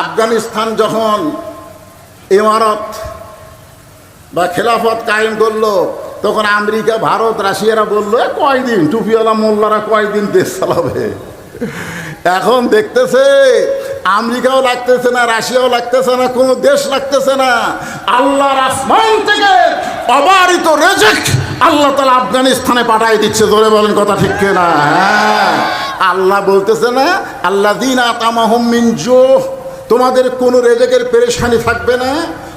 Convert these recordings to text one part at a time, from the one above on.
আফগানিস্তান যখন ইমারত বা খেলাফত কায়েম করল তখন আমেরিকা ভারত রাশিয়ারা বলল "এ, কয়দিন? টুপিওয়ালা মোল্লারা কয়দিন দেশ চালাবে? এখন দেখতেছে আমেরিকাও লাগতেছে না রাশিয়াও লাগতেছে না কোনো দেশ লাগতেছে না। আল্লাহর আসমান থেকে অবারিত রেজেক্ট আল্লাহ তালা আফগানিস্তানে পাঠাই দিচ্ছে। ধরে বলেন কথা ঠিক না হ্যাঁ। আল্লাহ বলতেছে না আল্লাহ দিন আতামাহম মিন জোহ। তোমাদের কোনো রেজেকের পেরেশানি থাকবে না।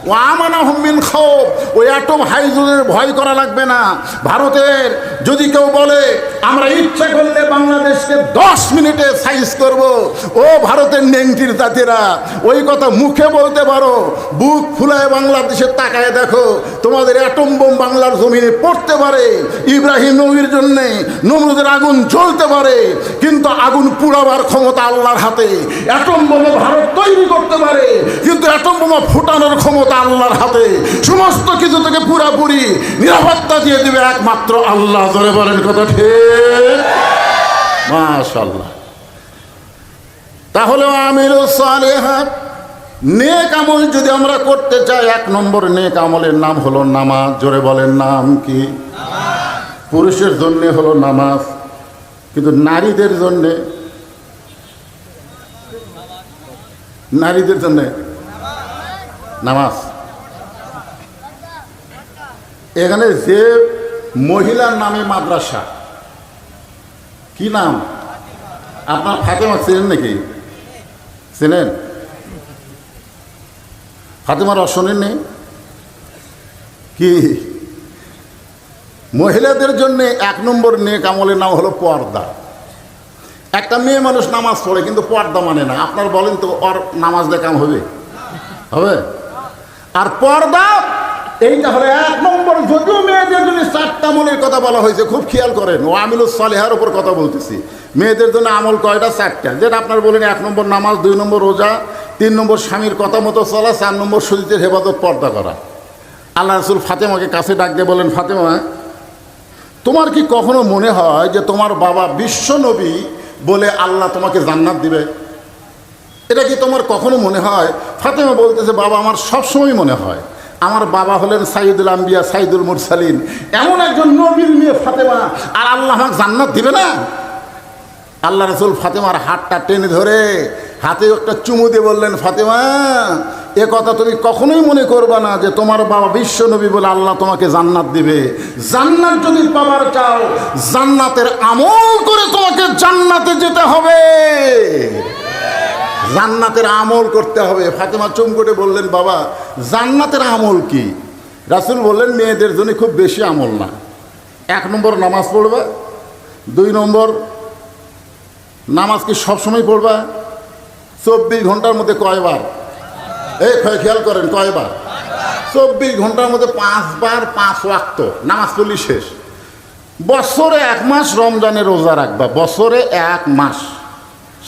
ও আমানা হুমিন খোপ ওই অ্যাটম হাইজোনের ভয় করা লাগবে না। ভারতের যদি কেউ বলে আমরা ইচ্ছা করলে বাংলাদেশকে দশ মিনিটে সাইজ করব। ও ভারতের নেংটির জাতিরা, ওই কথা মুখে বলতে পারো, বুক ফুলায় বাংলাদেশের তাকায় দেখো, তোমাদের অ্যাটম বোম বাংলার জমিনে পড়তে পারে, ইব্রাহিম নবীর জন্যে নমরুদের আগুন জ্বলতে পারে, কিন্তু আগুন পুড়াবার ক্ষমতা আল্লাহর হাতে। অ্যাটম বোমা ভারত তৈরি করতে পারে, কিন্তু অ্যাটম বোমা ফুটানোর ক্ষমতা আল্লাহর হাতে। সমস্ত কিছু থেকে পুরাপুরি নিরাপত্তা দিয়ে দিবে একমাত্র আল্লাহ, ধরে বলেন কথা ঠিক? মাশাল্লাহ তাহলে আমির নেক আমল যদি আমরা করতে চাই, এক নম্বর নেক আমলের নাম হলো নামাজ। জোরে বলেন, নাম কি? পুরুষের জন্যে হলো নামাজ, কিন্তু নারীদের জন্যে? নারীদের জন্যে? নামাজ। এখানে যে মহিলার নামে মাদ্রাসা কি নাম? আপনার ফাতেমা চেনেন নাকি? চেনেন? ফাতেমার অশোনেন নেই কি? মহিলাদের জন্য এক নম্বর নেক আমলের নাম হলো পর্দা। একটা মেয়ে মানুষ নামাজ পড়ে, কিন্তু পর্দা মানে না। আপনার বলেন তো, ওর নামাজ দেখাম হবে? হবে? আর পর্দা, এইটা হলো এক নম্বর। যদিও মেয়েদের জন্য চারটা আমলের কথা বলা হয়েছে, খুব খেয়াল করেন। ও আমিলুস সালেহার উপর কথা বলতেছি। মেয়েদের জন্য আমল কয়টা? চারটা। যেটা আপনার বলেন, এক নম্বর নামাজ, দুই নম্বর রোজা, তিন নম্বর স্বামীর কথা মতো চলা, চার নম্বর শরীরের হেফাজত পর্দা করা। আল্লাহ রসুল ফাতেমাকে কাছে ডাক দিয়ে বলেন, ফাতেমা, তোমার কি কখনো মনে হয় যে তোমার বাবা বিশ্ব নবী বলে আল্লাহ তোমাকে জান্নাত দিবে? এটা কি তোমার কখনো মনে হয়? ফাতেমা বলতেছে, বাবা, আমার সবসময় মনে হয়। আমার বাবা হলেন সাইদুল আম্বিয়া, সাইদুল মুরসালিন। এমন একজন নবীর মেয়ে ফাতেমা। আর আল্লাহ আমাকে জান্নাত দিবে না? আল্লাহ রসুল ফাতেমার হাতটা টেনে ধরে হাতে একটা চুমু দিয়ে বললেন, ফাতেমা, এ কথা তুমি কখনোই মনে করবা না যে তোমার বাবা বিশ্ব নবী বলে আল্লাহ তোমাকে জান্নাত দিবে। জান্নাত যদি পাবার চাও, জান্নাতের আমল করে তোমাকে জান্নাতে যেতে হবে। জান্নাতের আমল করতে হবে। ফাতেমা চমকটে বললেন, বাবা জান্নাতের আমল কি? রাসুল বললেন, মেয়েদের জন্য খুব বেশি আমল না। এক নম্বর নামাজ পড়বে, দুই নম্বর নামাজ কি সবসময় পড়বা? চব্বিশ ঘণ্টার মধ্যে কয়বার? এই খে- খেয়াল করেন, কয়বার? চব্বিশ ঘণ্টার মধ্যে পাঁচবার পাঁচ ওয়াক্ত, নামাজ পড়লি শেষ। বছরে এক মাস রমজানে রোজা রাখবা, বছরে এক মাস।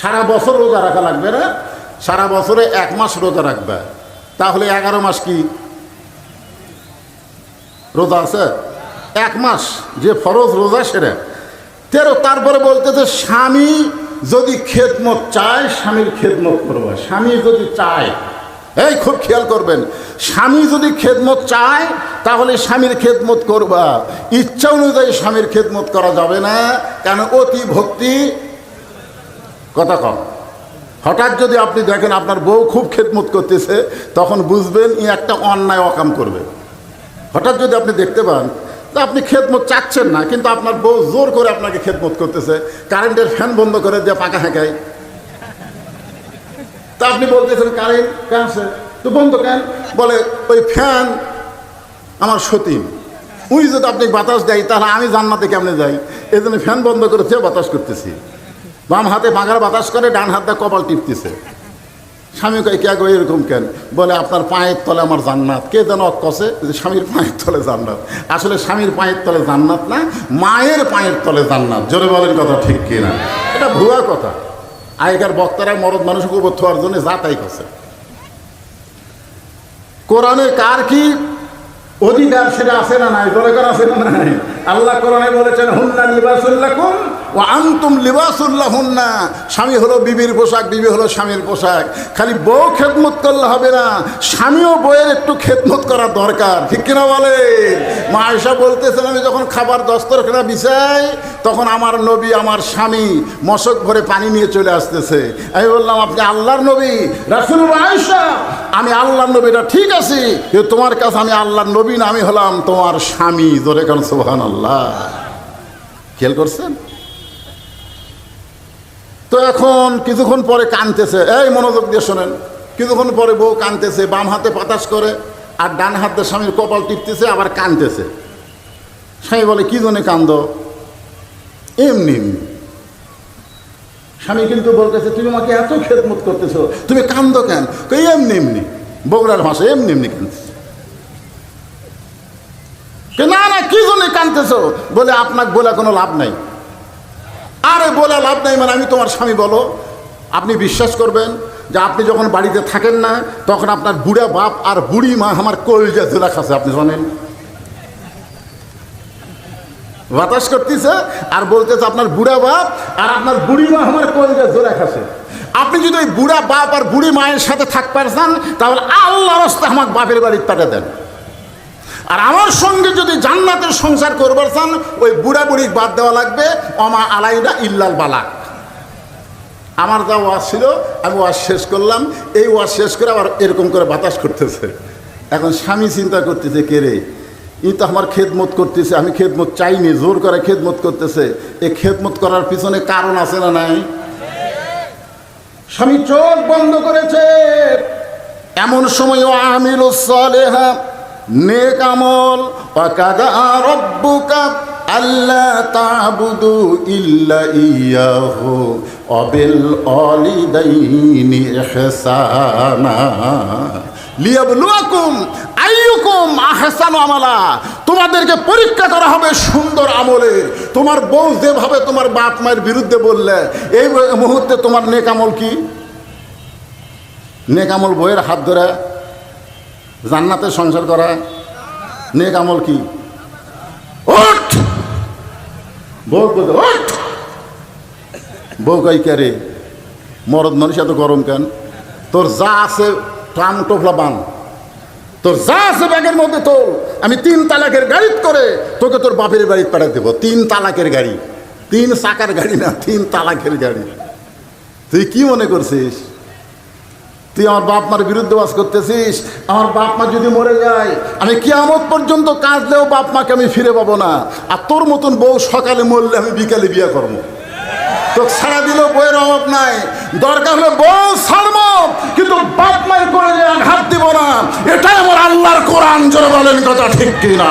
সারা বছর রোজা রাখা লাগবে না, সারা বছরে এক মাস রোজা রাখবে। তাহলে এগারো মাস কি? রোজা আছে? এক মাস। যে ফরজ রোজা সেরে। তেরো, তারপরে বলতেছে, স্বামী যদি খেদমত চায়, স্বামীর খেদমত করবে। স্বামী যদি চায়, এই খুব খেয়াল করবেন, স্বামী যদি খেদমত চায়, তাহলে স্বামীর খেদমত করবা। ইচ্ছা অনুযায়ী স্বামীর খেদমত করা যাবে না, কেন অতি ভক্তি? কথা কম। হঠাৎ যদি আপনি দেখেন আপনার বউ খুব খেদমত করতেছে, তখন বুঝবেন ই একটা অন্যায় অকাম করবে। হঠাৎ যদি আপনি দেখতে পান তা আপনি খেদমত চাচ্ছেন না, কিন্তু আপনার বউ জোর করে আপনাকে খেদমত করতেছে, কারেন্টের ফ্যান বন্ধ করে দিয়ে পাকা হেঁকায়। তা আপনি বলতেছেন, কারেন্ট কেন আছে? তো বন্ধ কেন? বলে, ওই ফ্যান আমার সতীন। উই যদি আপনি বাতাস দেয়, তাহলে আমি জান্নাতে কেমনে যাই? এই জন্য ফ্যান বন্ধ করেছে বাতাস করতেছি। বাম হাতে বাঙার বাতাস করে, ডান হাতে কপাল টিপতেছে। স্বামী কয়, কে গো এরকম কেন? বলে, আপনার পায়ের তলে আমার জান্নাত। কে যেন কষে যে স্বামীর পায়ের তলে জান্নাত? আসলে স্বামীর পায়ের তলে জান্নাত না, মায়ের পায়ের তলে জান্নাত। জোরে বলেন কথা ঠিক কিনা এটা ভুয়া কথা। আগেকার বক্তারা মরদ মানুষকে উপর থার জন্য যা তাই করছে। কোরআনে কার কি অধিকার সেটা আছে না নাই? দরকার আছে না নাই? আল্লাহ কোরআনে বলেছেন, হুন্না লিবাসুল্লাকুম ও আন্তুম লিবাসুল্লাহ না স্বামী হলো বিবির পোশাক, বিবি হলো স্বামীর পোশাক। খালি বউ খেদমত করলে হবে না, স্বামীও বউয়ের একটু খেদমত করা দরকার। ঠিক কিনা বলে? মা আয়সা বলতেছেন, আমি যখন খাবার দস্তরখানা বিছাই, তখন আমার নবী আমার স্বামী মশক ভরে পানি নিয়ে চলে আসতেছে। আমি বললাম, আপনি আল্লাহর নবী রাসুল আয়সা আমি আল্লাহর নবীটা ঠিক আছি, কিন্তু তোমার কাছে আমি আল্লাহর নবী না, আমি হলাম তোমার স্বামী। ধরে কারণ সোহান আল্লাহ খেয়াল করছেন? তো এখন কিছুক্ষণ পরে কানতেছে, এই মনোযোগ দিয়ে শোনেন। কিছুক্ষণ পরে বউ কানতেছে, বাম হাতে পাতাস করে, আর ডান হাতে স্বামীর কপাল টিপতেছে, আবার কানতেছে। স্বামী বলে, কি জন্য কান্দ? এমনি স্বামী কিন্তু বলতেছে, তুমি আমাকে এত খেদমত করতেছো, তুমি কান্দ কেন? এমনি এমনি। বগুড়ার ভাষা এমনি এমনি কান্দছে কে না না, কি জন্য কানতেছো বলে, আপনাকে বলে কোনো লাভ নাই। আরে বলে লাভ নাই মানে আমি তোমার স্বামী বলো। আপনি বিশ্বাস করবেন যে আপনি যখন বাড়িতে থাকেন না, তখন আপনার বুড়া বাপ আর বুড়ি মা আমার কলজা জোলা খাচ্ছে, আপনি জানেন? বাতাস করতেছে আর বলতেছে আপনার বুড়া বাপ আর আপনার বুড়ি মা আমার কলজা জোড়া খাচ্ছে। আপনি যদি ওই বুড়া বাপ আর বুড়ি মায়ের সাথে থাকতে চান তাহলে আল্লাহ রাস্তা আমার বাপের বাড়ির পাঠিয়ে দেন। আর আমার সঙ্গে যদি জান্নাতের সংসার করবার চান, ওই বুড়া বুড়ি বাদ দেওয়া লাগবে, অমা আলাইনা ইল্লাল বালাক। আমার যা ওয়াজ ছিল, আমি ওয়াজ শেষ করলাম, এই ওয়াজ শেষ করে আবার এরকম করে বাতাস করতেছে। এখন স্বামী চিন্তা করতেছে, কে রে? ই তো আমার খেদমত করতেছে, আমি খেদমত চাইনি, জোর করে খেদমত করতেছে। এই খেদমত করার পিছনে কারণ আছে না নাই? স্বামী চোখ বন্ধ করেছে। এমন সময় আমিল সালেহা নেক আমল। ওয়াকাদা রব্বুকা আল্লাহ তাবুদু ইল্লা ইয়াহু। অবিল অলিদাইনি ইহসানা। লিয়াবলুয়াকুম আইয়ুকুম আহসানু আমালা। তোমাদেরকে পরীক্ষা করা হবে সুন্দর আমলে। তোমার বউ যেভাবে তোমার বাপ মায়ের বিরুদ্ধে বললে, এই মুহূর্তে তোমার নেক আমল কি? নেক আমল বইয়ের হাত ধরে জান্নাতে সংসার করা নেক আমল কি? ওঠ! বলতে ওঠ! বউ কই কে মরদ মানুষ এত গরম কেন? তোর যা আছে ট্রাম টোফলা বান। তোর যা আছে ব্যাগের মধ্যে তোর আমি তিন তালাকের গাড়ি করে তোকে তোর বাপের বাড়ি পাঠিয়ে দেবো। তিন তালাকের গাড়ি। তিন চাকার গাড়ি না, তিন তালাকের গাড়ি। তুই কি মনে করছিস? তুই আমার বাপ মার বিরুদ্ধে বাস করতেছিস? আমার বাপ মা যদি মরে যায়, আমি কিয়ামত পর্যন্ত কাঁদলেও বাপ মাকে আমি ফিরে পাবো না। আর তোর মতন বউ সকালে মরলে আমি বিকালে বিয়ে করব। তো ছাড়া দিলেও বইয়ের অভাব নাই। দরকার হলে বউ ছাড়বো। কিন্তু বাপ মায়ের করে যে আঘাত দিব না, এটাই আমার আল্লাহর কোরআন, জোরে বলেন কথা ঠিক কিনা?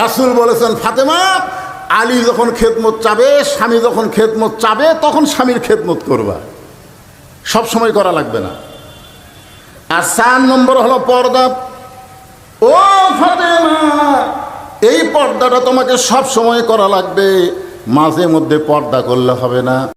রাসুল বলেছেন, ফাতেমা, আলী যখন খেদমত চাবে, স্বামী যখন খেদমত চাবে, তখন স্বামীর খেদমত করবা। সব সময় করা লাগবে না। আর চার নম্বর হলো পর্দা। ও এই পর্দাটা তোমাকে সব সময় করা লাগবে। মাঝে মধ্যে পর্দা করলে হবে না।